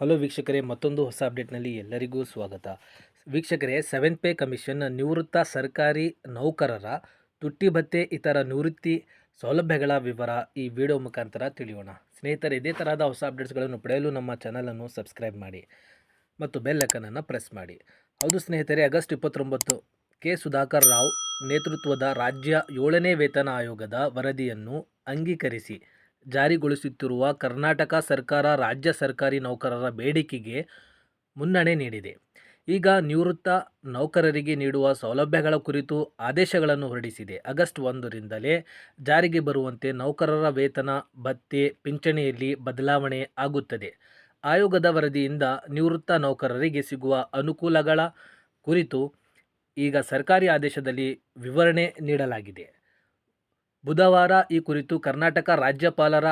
Hello ವೀಕ್ಷಕರೇ, ಮತ್ತೊಂದು ಹೊಸ ಅಪ್ಡೇಟ್ನಲ್ಲಿ ಎಲ್ಲರಿಗೂ ಸ್ವಾಗತ. ವೀಕ್ಷಕರೇ, ಸೆವೆನ್ ಪೇ ಕಮಿಷನ್ ನಿವೃತ್ತ ಸರ್ಕಾರಿ ನೌಕರರ ತುಟ್ಟಿ ಭತ್ಯೆ ಇತರ ನಿವೃತ್ತಿ ಸೌಲಭ್ಯಗಳ ವಿವರ ಈ ವಿಡಿಯೋ ಮುಖಾಂತರ ತಿಳಿಯೋಣ. ಸ್ನೇಹಿತರೆ, ಇದೇ ತರಹದ ಹೊಸ ಅಪ್ಡೇಟ್ಸ್ಗಳನ್ನು ಪಡೆಯಲು ನಮ್ಮ ಚಾನಲನ್ನು ಸಬ್ಸ್ಕ್ರೈಬ್ ಮಾಡಿ ಮತ್ತು ಬೆಲ್ ಐಕನನ್ನು ಪ್ರೆಸ್ ಮಾಡಿ. ಹೌದು ಸ್ನೇಹಿತರೆ, ಆಗಸ್ಟ್ ಇಪ್ಪತ್ತೊಂಬತ್ತು ಕೆ ಸುಧಾಕರ್ ರಾವ್ ನೇತೃತ್ವದ ರಾಜ್ಯ ಏಳನೇ ವೇತನ ಆಯೋಗದ ವರದಿಯನ್ನು ಅಂಗೀಕರಿಸಿ ಜಾರಿಗೊಳಿಸುತ್ತಿರುವ ಕರ್ನಾಟಕ ಸರ್ಕಾರ, ರಾಜ್ಯ ಸರ್ಕಾರಿ ನೌಕರರ ಬೇಡಿಕೆಗೆ ಮುನ್ನಣೆ ನೀಡಿದೆ. ಈಗ ನಿವೃತ್ತ ನೌಕರರಿಗೆ ನೀಡುವ ಸೌಲಭ್ಯಗಳ ಕುರಿತು ಆದೇಶಗಳನ್ನು ಹೊರಡಿಸಿದೆ. ಆಗಸ್ಟ್ ಒಂದರಿಂದಲೇ ಜಾರಿಗೆ ಬರುವಂತೆ ನೌಕರರ ವೇತನ ಭತ್ಯೆ ಪಿಂಚಣಿಯಲ್ಲಿ ಬದಲಾವಣೆ ಆಗುತ್ತದೆ. ಆಯೋಗದ ವರದಿಯಿಂದ ನಿವೃತ್ತ ನೌಕರರಿಗೆ ಸಿಗುವ ಅನುಕೂಲಗಳ ಕುರಿತು ಈಗ ಸರ್ಕಾರಿ ಆದೇಶದಲ್ಲಿ ವಿವರಣೆ ನೀಡಲಾಗಿದೆ. ಬುಧವಾರ ಈ ಕುರಿತು ಕರ್ನಾಟಕ ರಾಜ್ಯಪಾಲರ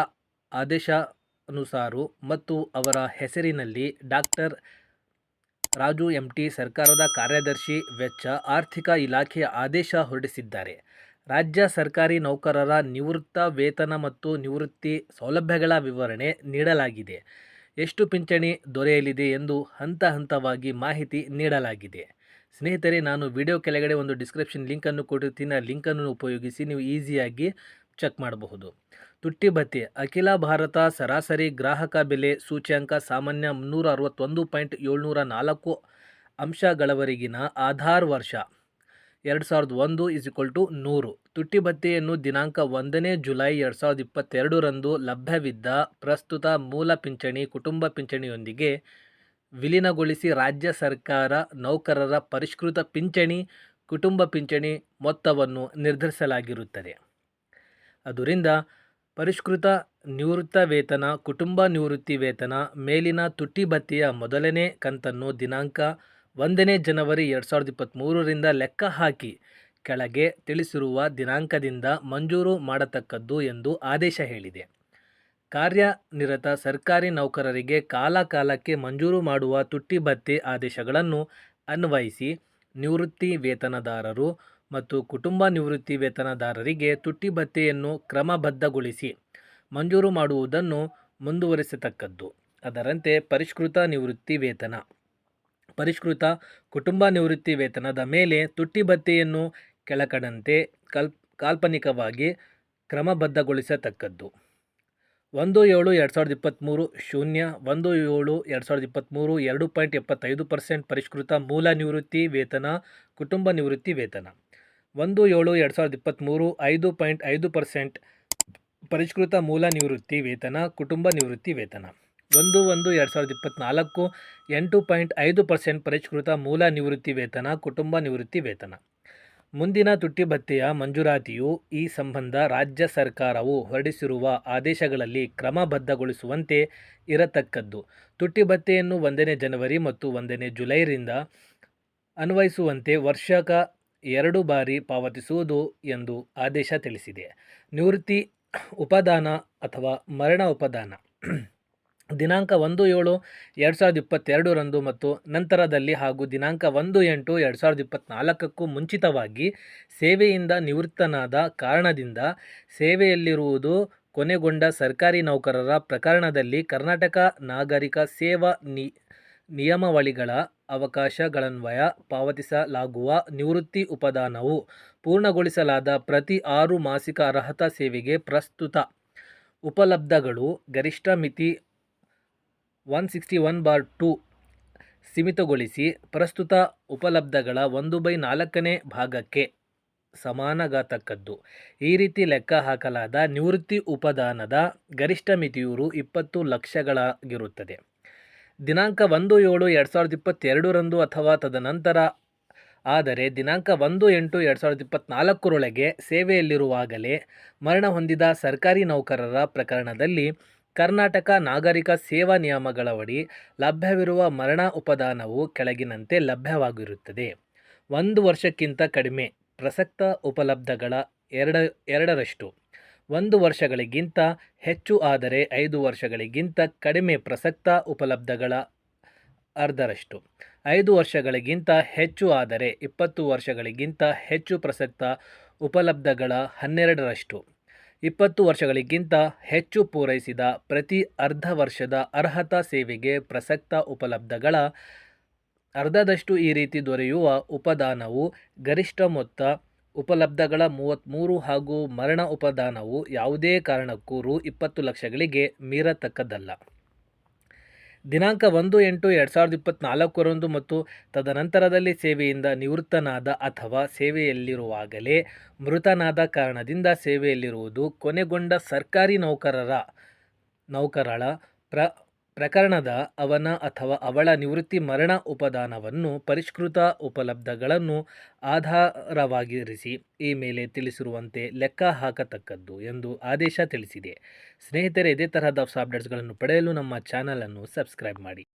ಆದೇಶಾನುಸಾರು ಮತ್ತು ಅವರ ಹೆಸರಿನಲ್ಲಿ ಡಾಕ್ಟರ್ ರಾಜು ಎಂಟಿ ಸರ್ಕಾರದ ಕಾರ್ಯದರ್ಶಿ ವೆಚ್ಚ ಆರ್ಥಿಕ ಇಲಾಖೆಯ ಆದೇಶ ಹೊರಡಿಸಿದ್ದಾರೆ. ರಾಜ್ಯ ಸರ್ಕಾರಿ ನೌಕರರ ನಿವೃತ್ತ ವೇತನ ಮತ್ತು ನಿವೃತ್ತಿ ಸೌಲಭ್ಯಗಳ ವಿವರಣೆ ನೀಡಲಾಗಿದೆ. ಎಷ್ಟು ಪಿಂಚಣಿ ದೊರೆಯಲಿದೆ ಎಂದು ಹಂತ ಹಂತವಾಗಿ ಮಾಹಿತಿ ನೀಡಲಾಗಿದೆ. ಸ್ನೇಹಿತರೆ, ನಾನು ವಿಡಿಯೋ ಕೆಳಗಡೆ ಒಂದು ಡಿಸ್ಕ್ರಿಪ್ಷನ್ ಲಿಂಕನ್ನು ಕೊಟ್ಟಿರ್ತೀನಿ. ಆ ಲಿಂಕನ್ನು ಉಪಯೋಗಿಸಿ ನೀವು ಈಸಿಯಾಗಿ ಚೆಕ್ ಮಾಡಬಹುದು. ತುಟ್ಟಿ ಭತ್ಯೆ ಅಖಿಲ ಭಾರತ ಸರಾಸರಿ ಗ್ರಾಹಕ ಬೆಲೆ ಸೂಚ್ಯಂಕ ಸಾಮಾನ್ಯ ಮುನ್ನೂರ ಅರವತ್ತೊಂದು ಪಾಯಿಂಟ್ ಏಳ್ನೂರ ನಾಲ್ಕು ಅಂಶಗಳವರೆಗಿನ ಆಧಾರ್ ವರ್ಷ ಎರಡು ಸಾವಿರದ ಒಂದು ಇಸ್ ಇಕ್ವಲ್ ಟು ನೂರು. ತುಟ್ಟಿ ಭತ್ಯೆಯನ್ನು ದಿನಾಂಕ ಒಂದನೇ ಜುಲೈ ಎರಡು ಸಾವಿರದ ಇಪ್ಪತ್ತೆರಡರಂದು ಲಭ್ಯವಿದ್ದ ಪ್ರಸ್ತುತ ಮೂಲ ಪಿಂಚಣಿ, ಕುಟುಂಬ ಪಿಂಚಣಿಯೊಂದಿಗೆ ವಿಲೀನಗೊಳಿಸಿ ರಾಜ್ಯ ಸರ್ಕಾರ ನೌಕರರ ಪರಿಷ್ಕೃತ ಪಿಂಚಣಿ, ಕುಟುಂಬ ಪಿಂಚಣಿ ಮೊತ್ತವನ್ನು ನಿರ್ಧರಿಸಲಾಗಿರುತ್ತದೆ. ಅದರಿಂದ ಪರಿಷ್ಕೃತ ನಿವೃತ್ತ ವೇತನ, ಕುಟುಂಬ ನಿವೃತ್ತಿ ವೇತನ, ಮೇಲಿನ ತುಟ್ಟಿ ಭತ್ಯೆಯ ಮೊದಲನೇ ಕಂತನ್ನು ದಿನಾಂಕ ಒಂದನೇ ಜನವರಿ ಎರಡು ಸಾವಿರದ ಇಪ್ಪತ್ತ್ಮೂರರಿಂದ ಲೆಕ್ಕ ಹಾಕಿ ಕೆಳಗೆ ತಿಳಿಸಿರುವ ದಿನಾಂಕದಿಂದ ಮಂಜೂರು ಮಾಡತಕ್ಕದ್ದು ಎಂದು ಆದೇಶ ಹೇಳಿದೆ. ಕಾರ್ಯನಿರತ ಸರ್ಕಾರಿ ನೌಕರರಿಗೆ ಕಾಲ ಕಾಲಕ್ಕೆ ಮಂಜೂರು ಮಾಡುವ ತುಟ್ಟಿ ಭತ್ಯೆ ಆದೇಶಗಳನ್ನು ಅನ್ವಯಿಸಿ ನಿವೃತ್ತಿ ವೇತನದಾರರು ಮತ್ತು ಕುಟುಂಬ ನಿವೃತ್ತಿ ವೇತನದಾರರಿಗೆ ತುಟ್ಟಿ ಭತ್ಯೆಯನ್ನು ಕ್ರಮಬದ್ಧಗೊಳಿಸಿ ಮಂಜೂರು ಮಾಡುವುದನ್ನು ಮುಂದುವರಿಸತಕ್ಕದ್ದು. ಅದರಂತೆ ಪರಿಷ್ಕೃತ ನಿವೃತ್ತಿ ವೇತನ. ಪರಿಷ್ಕೃತ ಕುಟುಂಬ ನಿವೃತ್ತಿ ವೇತನದ ಮೇಲೆ ತುಟ್ಟಿ ಕೆಳಕಡಂತೆ ಕೆಳಕಂಡಂತೆ ಕಲ್, ಕಾಲ್ಪನಿಕವಾಗಿ ಕ್ರಮಬದ್ಧಗೊಳಿಸತಕ್ಕದ್ದು. ಒಂದು ಏಳು ಎರಡು ಸಾವಿರದ ಇಪ್ಪತ್ತ್ಮೂರು ಶೂನ್ಯ, ಒಂದು ಏಳು ಎರಡು ಸಾವಿರದ ಇಪ್ಪತ್ತ್ಮೂರು ಎರಡು ಪಾಯಿಂಟ್ ಎಪ್ಪತ್ತೈದು ಪರ್ಸೆಂಟ್ ಪರಿಷ್ಕೃತ ಮೂಲ ನಿವೃತ್ತಿ ವೇತನ, ಕುಟುಂಬ ನಿವೃತ್ತಿ ವೇತನ. ಒಂದು ಏಳು ಎರಡು ಸಾವಿರದ ಇಪ್ಪತ್ತ್ಮೂರು ಐದು ಪಾಯಿಂಟ್ ಐದು ಪರ್ಸೆಂಟ್ ಪರಿಷ್ಕೃತ ಮೂಲ ನಿವೃತ್ತಿ ವೇತನ, ಕುಟುಂಬ ನಿವೃತ್ತಿ ವೇತನ. ಒಂದು ಒಂದು ಎರಡು ಸಾವಿರದ ಇಪ್ಪತ್ತ್ನಾಲ್ಕು ಎಂಟು ಪಾಯಿಂಟ್ ಐದು ಪರ್ಸೆಂಟ್ ಪರಿಷ್ಕೃತ ಮೂಲ ನಿವೃತ್ತಿ ವೇತನ, ಕುಟುಂಬ ನಿವೃತ್ತಿ ವೇತನ. ಮುಂದಿನ ತುಟ್ಟಿ ಭತ್ತೆಯ ಮಂಜೂರಾತಿಯು ಈ ಸಂಬಂಧ ರಾಜ್ಯ ಸರ್ಕಾರವು ಹೊರಡಿಸಿರುವ ಆದೇಶಗಳಲ್ಲಿ ಕ್ರಮಬದ್ಧಗೊಳಿಸುವಂತೆ ಇರತಕ್ಕದ್ದು. ತುಟ್ಟಿ ಭತ್ತೆಯನ್ನು ಒಂದನೇ ಜನವರಿ ಮತ್ತು ಒಂದನೇ ಜುಲೈರಿಂದ ಅನ್ವಯಿಸುವಂತೆ ವರ್ಷಕ ಎರಡು ಬಾರಿ ಪಾವತಿಸುವುದು ಎಂದು ಆದೇಶ ತಿಳಿಸಿದೆ. ನಿವೃತ್ತಿ ಉಪದಾನ ಅಥವಾ ಮರಣ ಉಪದಾನ. ದಿನಾಂಕ ಒಂದು ಏಳು ಎರಡು ಸಾವಿರದ ಇಪ್ಪತ್ತೆರಡರಂದು ಮತ್ತು ನಂತರದಲ್ಲಿ ಹಾಗೂ ದಿನಾಂಕ ಒಂದು ಎಂಟು ಎರಡು ಸಾವಿರದ ಇಪ್ಪತ್ತ್ನಾಲ್ಕಕ್ಕೂ ಮುಂಚಿತವಾಗಿ ಸೇವೆಯಿಂದ ನಿವೃತ್ತನಾದ ಕಾರಣದಿಂದ ಸೇವೆಯಲ್ಲಿರುವುದು ಕೊನೆಗೊಂಡ ಸರ್ಕಾರಿ ನೌಕರರ ಪ್ರಕರಣದಲ್ಲಿ ಕರ್ನಾಟಕ ನಾಗರಿಕ ಸೇವಾ ನಿ, ನಿಯಮಾವಳಿಗಳ ಅವಕಾಶಗಳನ್ವಯ ಪಾವತಿಸಲಾಗುವ ನಿವೃತ್ತಿ ಉಪದಾನವು ಪೂರ್ಣಗೊಳಿಸಲಾದ ಪ್ರತಿ ಆರು ಮಾಸಿಕ ಅರ್ಹತಾ ಸೇವೆಗೆ ಪ್ರಸ್ತುತ. ಉಪಲಬ್ಧಗಳು ಗರಿಷ್ಠ ಮಿತಿ one sixty one bar to ಸೀಮಿತಗೊಳಿಸಿ ಪ್ರಸ್ತುತ ಉಪಲಬ್ಧಗಳ ಒಂದು ಬೈ ನಾಲ್ಕನೇ ಭಾಗಕ್ಕೆ ಸಮಾನಗಾತಕ್ಕದ್ದು ಈ ರೀತಿ ಲೆಕ್ಕ ಹಾಕಲಾದ ನಿವೃತ್ತಿ ಉಪದಾನದ ಗರಿಷ್ಠ ಮಿತಿಯೂರು ಇಪ್ಪತ್ತು ಲಕ್ಷಗಳಾಗಿರುತ್ತದೆ. ದಿನಾಂಕ ಒಂದು ಏಳು ಎರಡು ಸಾವಿರದ ಇಪ್ಪತ್ತೆರಡರಂದು ಅಥವಾ ತದನಂತರ, ಆದರೆ ದಿನಾಂಕ ಒಂದು ಎಂಟು ಎರಡು ಸಾವಿರದ ಇಪ್ಪತ್ತ್ನಾಲ್ಕರೊಳಗೆ ಸೇವೆಯಲ್ಲಿರುವಾಗಲೇ ಮರಣ ಹೊಂದಿದ ಸರ್ಕಾರಿ ನೌಕರರ ಪ್ರಕರಣದಲ್ಲಿ ಕರ್ನಾಟಕ ನಾಗರಿಕ ಸೇವಾ ನಿಯಮಗಳಡಿ ಲಭ್ಯವಿರುವ ಮರಣ ಉಪದಾನವು ಕೆಳಗಿನಂತೆ ಲಭ್ಯವಾಗಿರುತ್ತದೆ. ಒಂದು ವರ್ಷಕ್ಕಿಂತ ಕಡಿಮೆ ಪ್ರಸಕ್ತ ಉಪಲಬ್ಧಗಳ ಎರಡ, ಎರಡರಷ್ಟು. ಒಂದು ವರ್ಷಗಳಿಗಿಂತ ಹೆಚ್ಚು ಆದರೆ ಐದು ವರ್ಷಗಳಿಗಿಂತ ಕಡಿಮೆ ಪ್ರಸಕ್ತ ಉಪಲಬ್ಧಗಳ ಅರ್ಧರಷ್ಟು. ಐದು ವರ್ಷಗಳಿಗಿಂತ ಹೆಚ್ಚು ಆದರೆ ಇಪ್ಪತ್ತು ವರ್ಷಗಳಿಗಿಂತ ಹೆಚ್ಚು ಪ್ರಸಕ್ತ ಉಪಲಬ್ಧಗಳ ಹನ್ನೆರಡರಷ್ಟು. ಇಪ್ಪತ್ತು ವರ್ಷಗಳಿಗಿಂತ ಹೆಚ್ಚು ಪೂರೈಸಿದ ಪ್ರತಿ ಅರ್ಧ ವರ್ಷದ ಅರ್ಹತಾ ಸೇವೆಗೆ ಪ್ರಸಕ್ತ ಉಪಲಬ್ಧಗಳ ಅರ್ಧದಷ್ಟು ಈ ರೀತಿ ದೊರೆಯುವ ಉಪದಾನವು ಗರಿಷ್ಠ ಮೊತ್ತ ಉಪಲಬ್ಧಗಳ ಮೂವತ್ತ್ಮೂರು ಹಾಗೂ ಮರಣ ಉಪದಾನವು ಯಾವುದೇ ಕಾರಣಕ್ಕೂ ರು ಇಪ್ಪತ್ತು ಲಕ್ಷಗಳಿಗೆ ಮೀರತಕ್ಕದ್ದಲ್ಲ. ದಿನಾಂಕ ಒಂದು ಎಂಟು ಎರಡು ಸಾವಿರದ ಇಪ್ಪತ್ತ್ನಾಲ್ಕರಂದು ಮತ್ತು ತದನಂತರದಲ್ಲಿ ಸೇವೆಯಿಂದ ನಿವೃತ್ತನಾದ ಅಥವಾ ಸೇವೆಯಲ್ಲಿರುವಾಗಲೇ ಮೃತನಾದ ಕಾರಣದಿಂದ ಸೇವೆಯಲ್ಲಿರುವುದು ಕೊನೆಗೊಂಡ ಸರ್ಕಾರಿ ನೌಕರರ, ನೌಕರಳ ಪ್ರ ಪ್ರಕರಣದ ಅವನ ಅಥವಾ ಅವಳ ನಿವೃತ್ತಿ ಮರಣ ಉಪದಾನವನ್ನು ಪರಿಷ್ಕೃತ ಉಪಲಬ್ಧಗಳನ್ನು ಆಧಾರವಾಗಿರಿಸಿ ಈ ಮೇಲೆ ತಿಳಿಸಿರುವಂತೆ ಲೆಕ್ಕ ಹಾಕತಕ್ಕದ್ದು ಎಂದು ಆದೇಶ ತಿಳಿಸಿದೆ. ಸ್ನೇಹಿತರೆ, ಇದೇ ತರಹದ ಹೊಸ ಅಪ್ಡೇಟ್ಸ್ಗಳನ್ನು ಪಡೆಯಲು ನಮ್ಮ ಚಾನಲನ್ನು ಸಬ್ಸ್ಕ್ರೈಬ್ ಮಾಡಿ.